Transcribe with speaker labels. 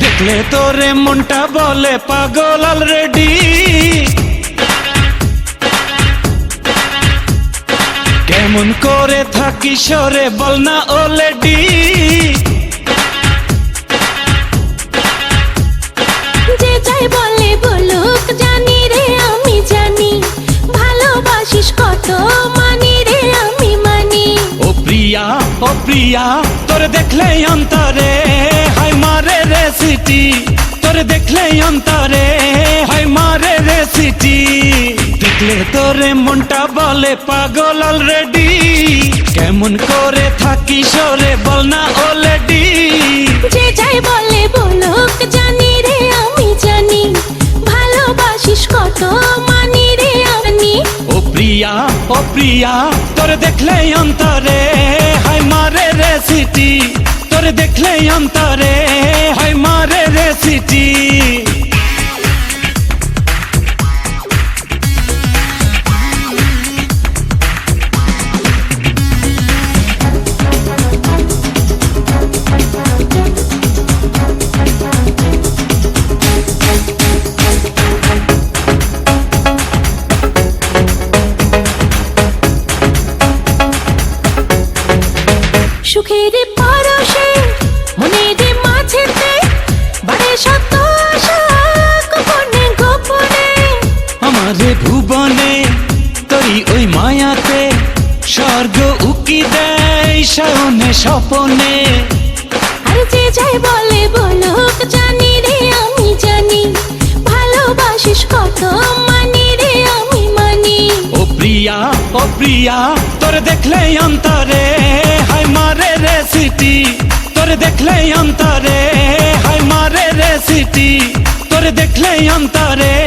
Speaker 1: দেখলে তোরে মনটা বলে পাগল অলরেডি করে থাকি সরে বল না অলরেডি
Speaker 2: যে যাই বলে বলুক জানি রে আমি জানি। ভালোবাসিস কত মানি রে আমি মানি।
Speaker 1: ও প্রিয়া ও প্রিয়া তোর দেখলে অন্তরে হাই মারে রে সিটি। তোর দেখলে অন্তরে হাই মারে রে সিটি। দেখলে তোরে মনটা বলে পাগল অলরেডি কেমন করে থাকি সরে বল না অলরেডি
Speaker 2: যে যাই বলে বলুক জানি রে আমি জানি। ভালোবাসিস কত মানি রে আমি।
Speaker 1: ও প্রিয়া ও প্রিয়া তোর দেখলে অন্তরে। হাই মারে রে সিটি তোর দেখলে অন্তরে।
Speaker 2: সুখের পরশে মনের মাঝেতে বাড়ে শত গোপনে গোপনে।
Speaker 1: আমারে ভুবনে তরি ওই মায়াতে স্বর্গ উকি দেয় শয়নে স্বপনে।
Speaker 2: আর যে যাই বলে বলুক জানি রে আমি জানি ভালোবাসিস কত মানি রে আমি মানি।
Speaker 1: ও প্রিয়া ও প্রিয়া তোর দেখলে অন্তরে তোর দেখলে অন্তরে হাই মারে রে সিটি। তোর দেখলে অন্তরে।